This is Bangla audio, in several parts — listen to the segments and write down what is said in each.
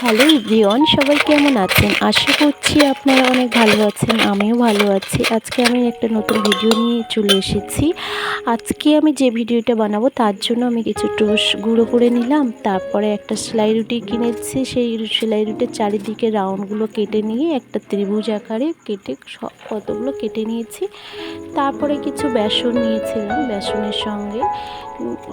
হ্যালো এভরিওয়ান সবাই কেমন আছেন? আশা করছি আপনারা অনেক ভালো আছেন আমিও ভালো আছি। আজকে আমি একটা নতুন ভিডিও নিয়ে চলে এসেছি। আজকে আমি যে ভিডিওটা বানাবো তার জন্য আমি কিছু টোস গুঁড়ো করে নিলাম তারপরে একটা সেলাই রুটি কিনেছি। সেই সেলাই রুটির চারিদিকে রাউন্ডগুলো কেটে নিয়ে একটা ত্রিভুজ আকারে কেটে সব কতগুলো কেটে নিয়েছি। তারপরে কিছু বেসন নিয়েছিলাম বেসনের সঙ্গে।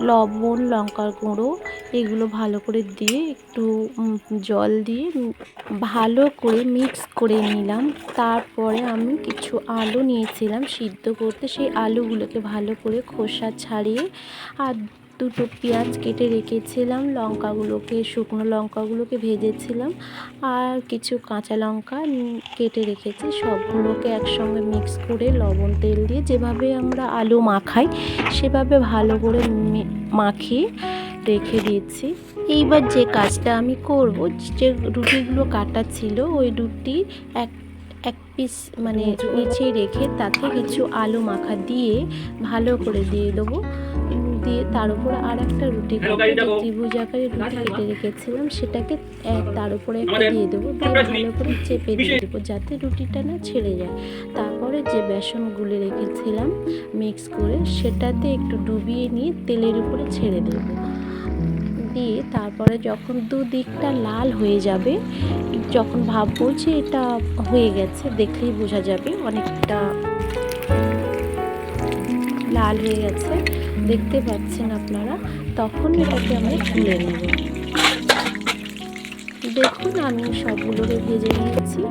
লবণ লঙ্কার গুঁড়ো এগুলো ভালো করে দিয়ে একটু উম, জল দিয়ে ভালো করে মিক্স করে নিলাম। তারপরে আমি কিছু আলু নিয়েছিলাম সিদ্ধ করতে। সেই আলুগুলোকে ভালো করে খোসা ছাড়িয়ে আর দুটো পেঁয়াজ কেটে রেখেছিলাম। লঙ্কাগুলোকে, শুকনো লঙ্কাগুলোকে ভেজেছিলাম আর কিছু কাঁচা লঙ্কা কেটে রেখেছি। সবগুলোকে একসঙ্গে মিক্স করে লবণ তেল দিয়ে যেভাবে আমরা আলু মাখাই, সেভাবে ভালো করে মাখিয়ে রেখে দিয়েছি। এইবার যে কাজটা আমি করব যে রুটিগুলো কাটা ছিল ওই রুটি এক এক পিস মানে নিচে রেখে তাতে কিছু আলু মাখা দিয়ে ভালো করে দিয়ে দেবো। দিয়ে তার উপর আর একটা রুটি যে ত্রিভুজ আকারে রুটি কেটে রেখেছিলাম সেটাকে তার উপরে একটা দিয়ে দেবো। দিয়ে ভালো করে চেপে দিয়ে দেবো যাতে রুটিটা না ছেড়ে যায়। তারপরে যে বেসন গুলে রেখেছিলাম মিক্স করে সেটাতে একটু ডুবিয়ে নিয়ে তেলের উপরে ছেড়ে দেবো। দিয়ে তারপরে যখন দুদিকটা লাল হয়ে যাবে, যখন ভাববো যে এটা হয়ে গেছে, দেখলেই বোঝা যাবে অনেকটা লাল হয়ে গেছে। দেখতে পাচ্ছেন আপনারা, তখন এটাকে আমরা তুলে নেব। দেখুন, আমি সবগুলোকে ভেজে নিয়েছি।